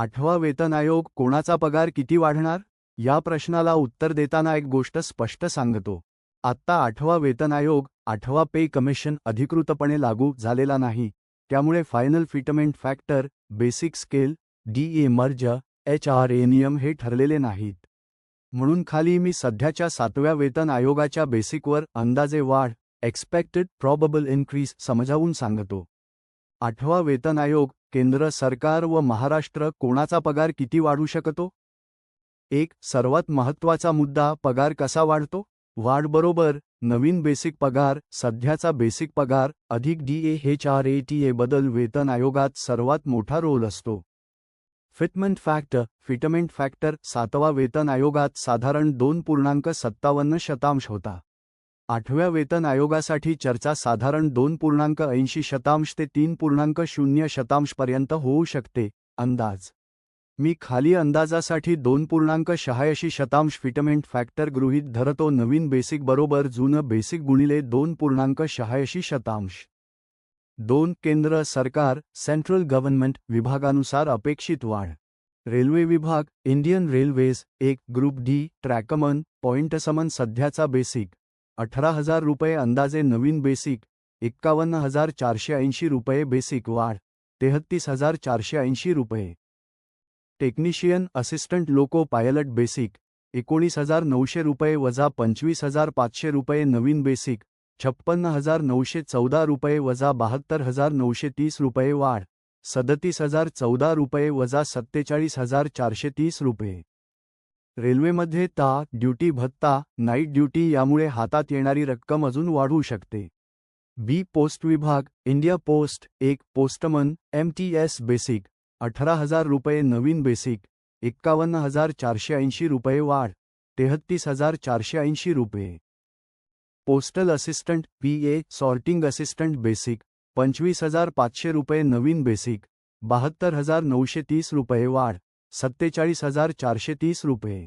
आठवा वेतन आयोग कोणाचा पगार किती वाढणार? या प्रश्नाला उत्तर देताना एक गोष्ट स्पष्ट सांगतो. आत्ता आठवा वेतन आयोग आठवा पे कमिशन अधिकृतपणे लागू झालेला नाही. त्यामुळे final fitment factor basic scale D A merge H R A नियम हे ठरलेले नाहीत. म्हणून खाली मी सध्याच्या सातव्या वेतन आयोगाच्या बेसिकवर अंदाजे वाढ एक्सपेक्टेड प्रॉबबल इन्क्रीज समजावून सांगतो. आठवा वेतन आयोग केंद्र सरकार व महाराष्ट्र कोणाचा पगार किती वाढू शकतो? एक सर्वात महत्त्वाचा मुद्दा पगार कसा वाढतो? वाढबरोबर नवीन बेसिक पगार सध्याचा बेसिक पगार अधिक D A H R A T A बदल वेतन आयोगात सर्वात मोठा रोल असतो. फिटमेंट फॅक्टर फिटमेंट फॅक्टर सातवा वेतन आयोगात साधारण दोन पूर्णांक सत्तावन्न शतांश होता. आठव्या वेतन आयोगासाठी चर्चा साधारण दोन पूर्णांक ऐंशी शतांश ते तीन पूर्णांक शून्य शतांशपर्यंत होऊ शकते. अंदाज. मी खाली अंदाजासाठी दोन पूर्णांक शहाऐंशी शतांश फिटमेंट फॅक्टर गृहीत धरतो. नवीन बेसिक बरोबर जुनं बेसिक गुणिले दोन पूर्णांक शहाऐंशी शतांश. दोन केंद्र सरकार सेंट्रल गव्हर्नमेंट विभागानुसार अपेक्षित वाढ. रेल्वे विभाग इंडियन रेल्वेज एक ग्रुप डी ट्रॅकमन पॉइंटसमन सध्याचा बेसिक. अठरा हजार रुपये अंदाजे नवीन बेसिक एक्कावन्न हजार चारशे ऐंशी रुपये बेसिक वाढ तेहत्तीस हजार चारशे ऐंशी रुपये. Technician assistant loco pilot basic एकोणीस हजार नऊशे रुपये वजा पंचवीस हजार पाचशे रुपये नवीन बेसिक छप्पन्न हजार नऊशे चौदा रुपये वजा बहात्तर हजार नऊशे तीस रुपये वाढ सदतीस हजार चौदा रुपये वजा सत्तेचाळीस हजार चारशे तीस रुपये. रेल्वेमध्ये ता, ड्युटी भत्ता, नाईट ड्युटी यामुळे हातात येणारी रक्कम अजून वाढू शकते. बी पोस्ट विभाग, इंडिया पोस्ट, एक postman, M T S basic, अठरा हज़ार रुपये नवीन बेसिक, एक्कावन्न हज़ार चारशे ऐंशी रुपये वाढ, तेहत्तीस हज़ार चारशे ऐंशी रुपये. Postal assistant, P A, sorting assistant basic, पंचवीस हज़ार पाचशे रुपये नवीन बेसिक, बहात्तर हज़ार नऊशे तीस रुपये वाढ. सत्तेचाळीस हज़ार चारशे तीस रुपये.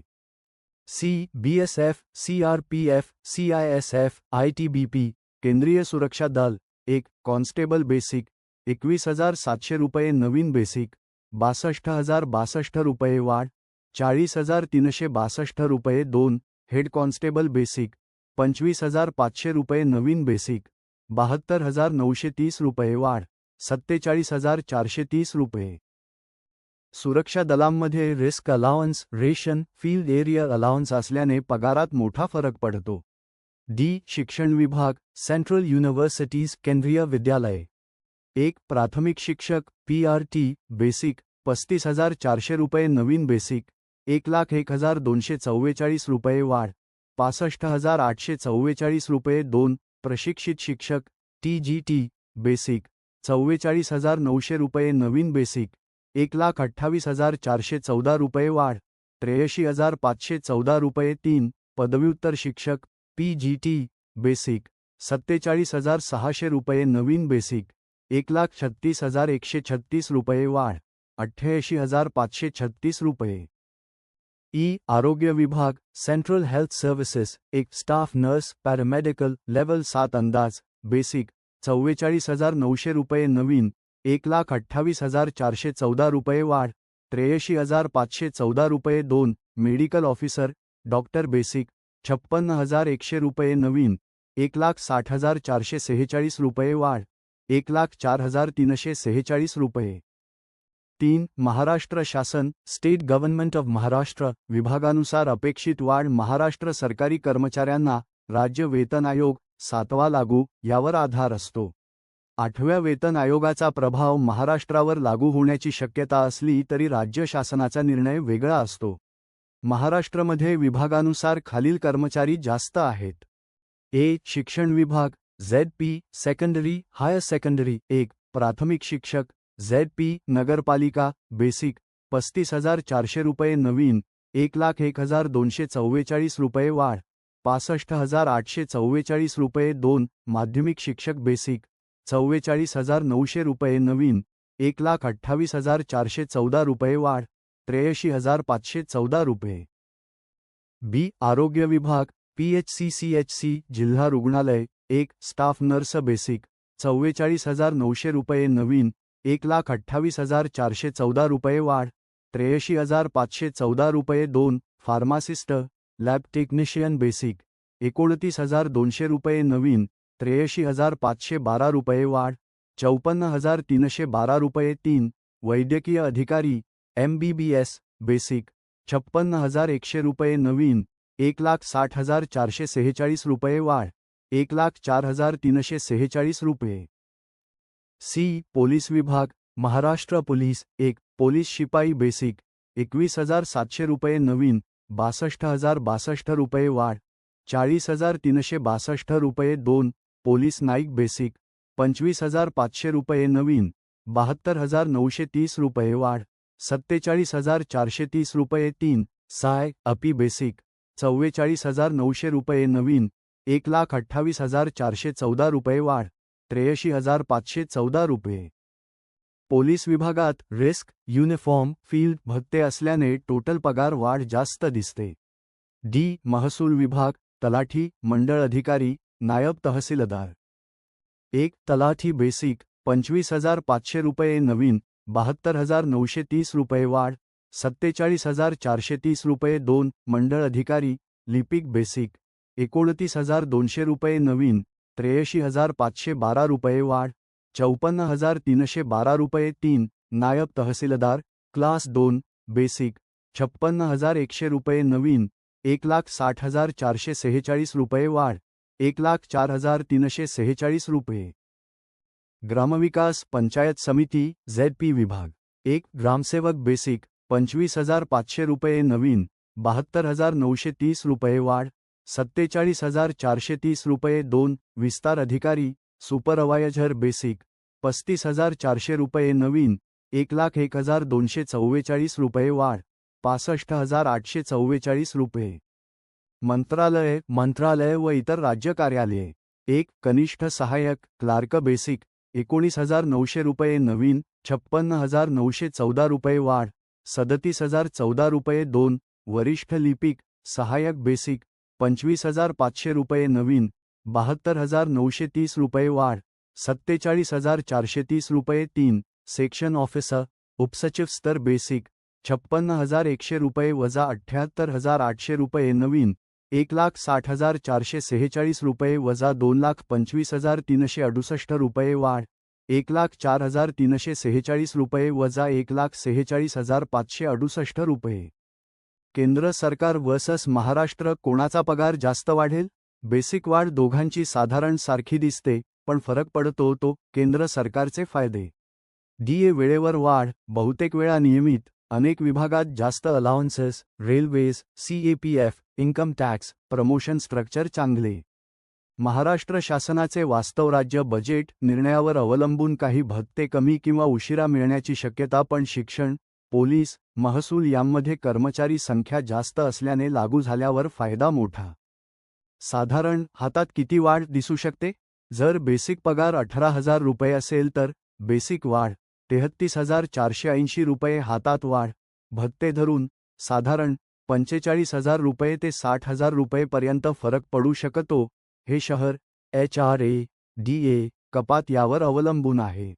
C, B S F, C R P F, C I S F, I T B P, केंद्रीय सुरक्षा दल, एक, कॉन्स्टेबल बेसिक, एकवीस हज़ार सातशे रुपये नवीन बेसिक, बासष्ट हज़ार बासष्ट रुपये वाढ, चाळीस हज़ार तीनशे बासष्ट रुपये दोन, हेड कॉन्स्टेबल बेसिक, पंचवीस हज़ार पाचशे रुपये नवीन बेसिक, बहात्तर हज़ार नऊशे तीस रुपये वाढ, सत्तेचाळीस हज़ार चारशे तीस रुपये. सुरक्षा दलांमध्ये risk allowance ration field area allowance असल्याने पगारात मोठा फरक पडतो. डी. शिक्षण विभाग सेंट्रल युनिव्हर्सिटीज केंद्रीय विद्यालय. एक. प्राथमिक शिक्षक पी आर टी बेसिक पस्तीस हजार चारशे रुपये नवीन बेसिक एक लाख एक हजार दोनशे चव्वेचाळीस रुपये वाढ पासष्ट हजार आठशे चव्वेचाळीस रुपये दोन प्रशिक्षित शिक्षक टी जी टी बेसिक चव्वेचाळीस हजार नऊशे रुपये नवीन बेसिक एक लाख अठ्ठावीस हजार चारशे चौदा रुपये वाढ. त्र्याऐंशी हजार पाचशे चौदा रुपये तीन. पदव्युत्तर शिक्षक. P G T. बेसिक. सत्तेचाळीस हजार सहाशे रुपये नवीन बेसिक. एक लाख छत्तीस हजार एकशे छत्तीस रुपये वाढ. अठ्ठ्याऐंशी हजार पाचशे छत्तीस रुपये. ई. आरोग्य विभाग. Central health services. एक स्टाफ नर्स. पॅरामेडिकल लेवल सात अंदाज. बेसिक. चव्वेचाळीस हजार नऊशे रुपये नवीन. एक लाख अठ्ठावीस हजार चारशे चौदा रुपये वाढ त्र्याऐंशी हजार पाचशे चौदा रुपये दोन मेडिकल ऑफिसर डॉक्टर बेसिक छप्पन्न हजार एकशे रुपये नवीन एक लाख साठ हजार चारशे सेहेचाळीस रुपये वाढ एक लाख चार हजार तीनशे सेहेचाळीस रुपये. तीन महाराष्ट्र शासन स्टेट गव्हर्नमेंट ऑफ महाराष्ट्र विभागानुसार अपेक्षित वाढ महाराष्ट्र सरकारी कर्मचाऱ्यांना राज्य वेतन आयोग सातवा लागू यावर आधार असतो. आठव्या वेतन आयोगाचा प्रभाव महाराष्ट्रावर लागू होण्याची शक्यता असली तरी राज्य शासनाचा निर्णय वेगळा असतो. महाराष्ट्रमध्ये विभागानुसार खालील कर्मचारी जास्त आहेत. ए. शिक्षण विभाग Z P secondary higher secondary एक. प्राथमिक शिक्षक झेड पी नगरपालिका बेसिक पस्तीस हजार चारशे रुपये नवीन एक लाख एक हजार दोनशे चव्वेचाळीस रुपये वाढ पासष्ट हजार आठशे चव्वेचाळीस रुपये दोन. माध्यमिक शिक्षक बेसिक चव्वेचाळीस हजार नऊशे रुपये नवीन एक लाख अठ्ठावीस हजार चारशे चौदा रुपये वाढ त्र्याऐंशी हजार पाचशे चौदा रुपये. बी. आरोग्य विभाग पीएचसीसीएचसी जिल्हा रुग्णालय एक स्टाफ नर्स बेसिक चव्वेचाळीस हजार नऊशे रुपये नवीन एक लाख अठ्ठावीस हजार चारशे चौदा रुपये वाढ त्र्याऐंशी हजार पाचशे चौदा रुपये दोन फार्मासिस्ट लॅब टेक्निशियन बेसिक एकोणतीस हजार दोनशे रुपये नवीन त्र्याऐंशी हजार पाचशे बारा रुपये वाढ चौपन्न हजार तीनशे बारा रुपये तीन वैद्यकीय अधिकारी M B B S basic छप्पन्न हजार एकशे रुपये नवीन एक लाख साठ हजार चारशे सेहेचाळीस रुपये वाढ एक लाख चार हजार तीनशे सेहेचाळीस रुपये. सी. पोलीस विभाग महाराष्ट्र पोलीस एक पोलीस शिपाई बेसिक एकवीस हजार सातशे रुपये नवीन बासष्ट हजार बासष्ट रुपये वाढ चाळीस हजार तीनशे बासष्ट रुपये दोन पोलीस नाईक बेसिक पंचवीस हजार पाचशे रुपये नवीन बहात्तर हजार नऊशे तीस रुपये वाढ सत्तेचाळीस हजार चारशे तीस रुपये तीन साय अपी बेसिक चव्वेचाळीस हजार नऊशे रुपये नवीन एक लाख अठ्ठावीस हजार चारशे चौदा रुपये वाढ त्र्याऐंशी हजार पाचशे चौदा रुपये. पोलीस विभागात रिस्क युनिफॉर्म फील्ड भत्ते असल्याने टोटल पगार वाढ जास्त दिसते. डी महसूल विभाग तलाठी मंडळ अधिकारी नायब तहसीलदार. एक तलाठी बेसिक पंचवीस हजार पाचशे रुपये नवीन बहात्तर हजार नऊशे तीस रुपये वाढ सत्तेचाळीस हजार चारशे तीस रुपये दोन मंडळ अधिकारी लिपिक बेसिक एकोणतीस हजार दोनशे रुपये नवीन त्र्याऐंशी हजार पाचशे बारा रुपये वाढ चौपन्न हजार तीनशे बारा रुपये तीन नायब तहसीलदार क्लास दोन बेसिक छप्पन्न हजार एकशे रुपये नवीन एक लाख साठ हजार चारशे सेहेचाळीस रुपये वाढ. एक लाख चार हजार तीनशे सेहेचाळीस रुपये. ग्रामविकास पंचायत समिती झेड पी विभाग. एक ग्रामसेवक बेसिक पंचवीस हजार पाचशे रुपये नवीन बहात्तर हजार नऊशे तीस रुपये वाढ सत्तेचाळीस हजार चारशे तीस रुपये दोन विस्तार अधिकारी सुपरवायझर बेसिक पस्तीस हजार चारशे रुपये नवीन एक लाख एक हजार दोनशे चव्वेचाळीस रुपये वाढ पासष्ट हजार आठशे चव्वेचाळीस रुपये. मंत्रालय मंत्रालय व इतर राज्य कार्यालये. एक कनिष्ठ सहाय्यक क्लार्क बेसिक. एकोणीस हजार नऊशे रुपये नवीन छप्पन्न हजार नऊशे चौदा रुपये वाढ. सदतीस हजार चौदा रुपये दोन वरिष्ठ लिपिक सहाय्यक बेसिक. पंचवीस हजार पाचशे रुपये नवीन बहात्तर हजार नऊशे तीस रुपये वाढ. सत्तेचाळीस हजार चारशे तीस रुपये तीन सेक्शन ऑफिसर उपसचिव स्तर बेसिक. छप्पन्न हजार एकशे रुपये वजा अठ्ठ्याहत्तर हजार आठशे रुपये नवीन एक लाख साठ हजार चारशे सेहेचाळीस रुपये वजा दोन लाख पंचवीस हजार तीनशे अडुसष्ट रुपये वाढ. एक लाख चार हजार तीनशे सेहेचाळीस रुपये वजा एक लाख सेहेचाळीस हजार पाचशे अडुसष्ट रुपये. केंद्र सरकार वर्सस महाराष्ट्र कोणाचा पगार जास्त वाढेल? बेसिक वाढ दोघांची साधारण सारखी दिसते पण फरक पडतो तो केंद्र सरकारचे फायदे. डीए वेळेवर वाढ बहुतेक वेळा नियमित. अनेक विभागात जास्त allowances railways CAPF income tax promotion structure चांगले. महाराष्ट्र शासनाचे वास्तव राज्य बजेट निर्णयावर अवलंबून काही भत्ते कमी किंवा उशिरा मिळण्याची शक्यता पण शिक्षण पोलीस महसूल यांमध्ये कर्मचारी संख्या जास्त असल्याने लागू झाल्यावर फायदा मोठा. साधारण हातात किती वाढ दिसू शकते? जर बेसिक पगार अठरा हजार रुपये असेल तर बेसिक वाढ तेहत्तीस हजार चारशे ऐंशी रुपये हातात वाढ. भत्ते धरून साधारण पंचेचाळीस हजार रुपये ते साठ हजार रुपयेपर्यंत फरक पडू शकतो. हे शहर H R A D A कपात यावर अवलंबून आहे.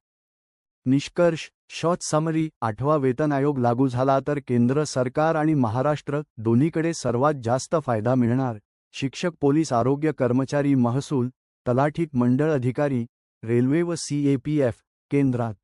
निष्कर्ष शॉर्ट समरी आठवा वेतन आयोग लागू झाला तर केंद्र सरकार आणि महाराष्ट्र दोन्हीकडे सर्वात जास्त फायदा मिळणार. शिक्षक पोलीस आरोग्य कर्मचारी महसूल तलाठीक मंडळ अधिकारी रेल्वे व सीएपीएफ केंद्रात